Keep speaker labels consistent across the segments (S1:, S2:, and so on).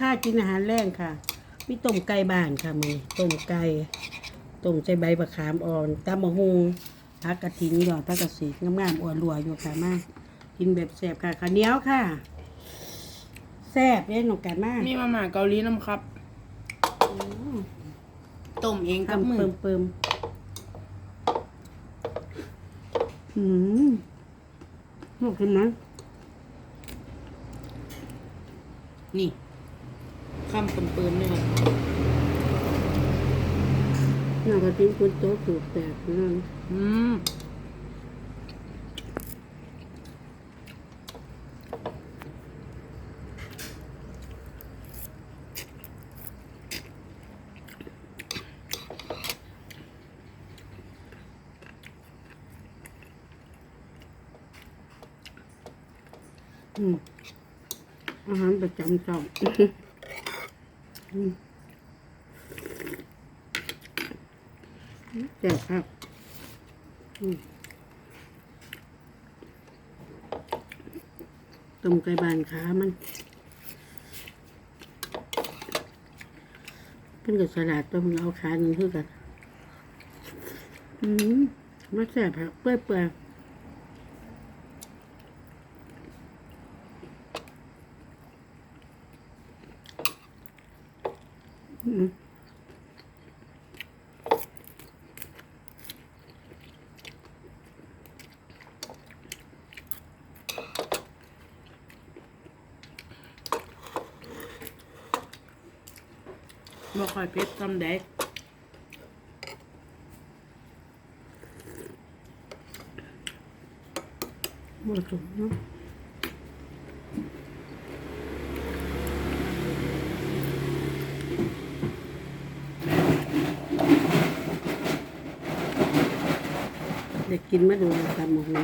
S1: ค่ะกินอาหารแรงค่ะมีต้มไก่บ้านค่ะมือต้มไก่ต้มใจใบมะขามอ่อนตำมะฮุงผักกระถินหยอดผักกระสีงามๆอ่อนรัวอยู่ค่ะมากกินแบบแซ่บค่ะข้าวเหนียวค่ะแซ่บเนี่ยหนกกันมาก
S2: มีมาม่าเกาหลีน้ำครับต้มเองกับ
S1: ทำ
S2: มือ
S1: เปิมเปิมอืมหนกกินไหม
S2: นี่ คำเปิมๆเลยครับ
S1: หน้ากระทิ้งคุณโต๊ะสูบแตกนั่น
S2: อืม
S1: อืมอาหารประจำเจ้าอืม แซ่บครับอืมต้มไก่บานขามันเพิ่นกับสลัดต้มเอาขาหนึ่งคือกัน อืมมาแซ่บครับเปื่อย เปื่อยๆอืม
S2: บ่ค่ อยเผ็ดทำได้
S1: หมดถุงเนาะเด็กกินมาดูตำมะฮู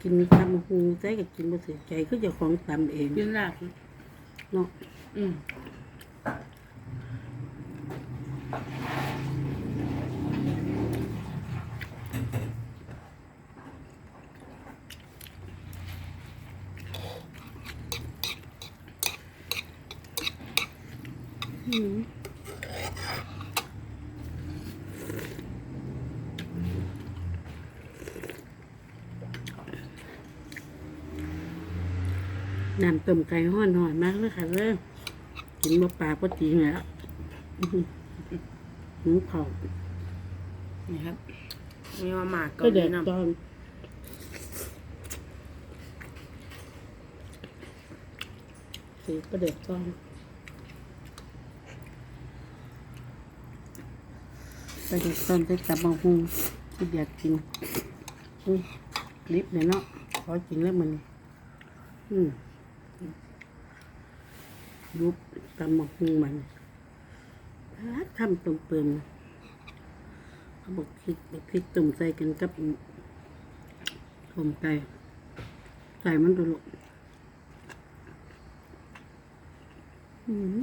S1: กินตำมะฮูใส่ก็กินมาเสียใจคือเจะของตำเอง
S2: กินลาบ
S1: เนาะ
S2: อืม
S1: อืม น้ำต้มไก่ห้อนหอนมากเลยค่ะเลยกินบ่ปลากก็จริงแล้วอื้อหือหูเขา
S2: นี่ครับ มีมาม่าเกา
S1: ก็
S2: ห
S1: เด็
S2: ลี
S1: ด
S2: น้ำ
S1: ตอนสีก็เด็ดตอนไปเด็ดตอนไปจับบางหูที่อยากกินอืมลิบเลยเนาะขอกินแล้วมันอืม ยุบตำบักหูมันพัดคำตรงเปิมเขาบอกพริกบอกพริกตุ่มใส่กันกับผมไก่ใส่มันดูลูกอืม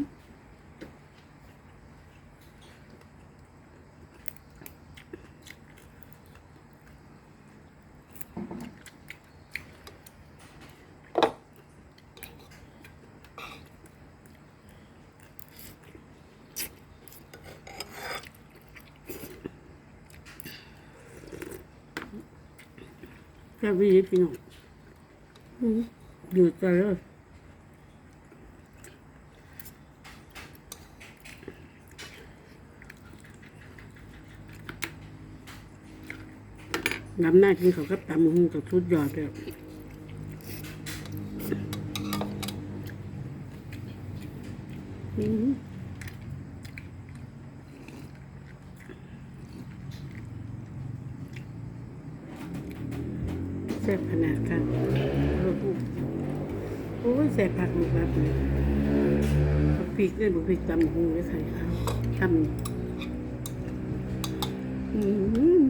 S1: แค่วีพี่น้องอืมอยู่ใจเลยน้ำหน้ากินเขากับตำหูกับทุดยอดเลยอืม ซ่บขนาดค่ะโอ้ยแซ่บผักหมดแบบเลยบักพริกเนี่ยบุพริกตำหูไว้ใส่ข้าวทำอืม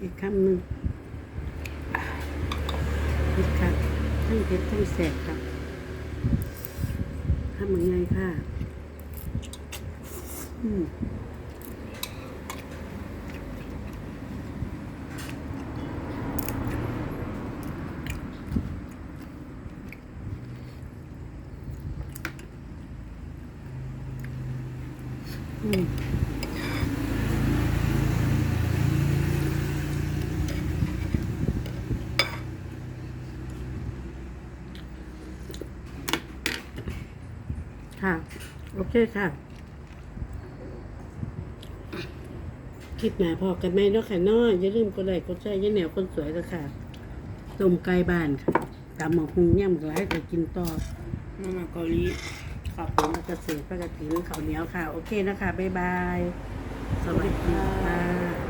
S1: อีกคำหนึ่งอีกครับ ทั้งเผ็ดทั้งแสบครับทำยังไงค่ะอืมอืม ค่ะ โอเคค่ะ คลิปหนาพอกันไหมเนาะค่ะน้อยอย่าลืมกดไลค์กดแชร์ยันแนวคนสวยแล้วค่ะต้มไก่บ้านค่ะตำหมกหุงย่ำหลายก็กินต่อ
S2: น้ำมันเกาหลี
S1: ขอบคุณเกษตรปกติข้าวเหนียวค่ะ โอเคนะคะ บ๊ายบาย สวัสดีค่ะ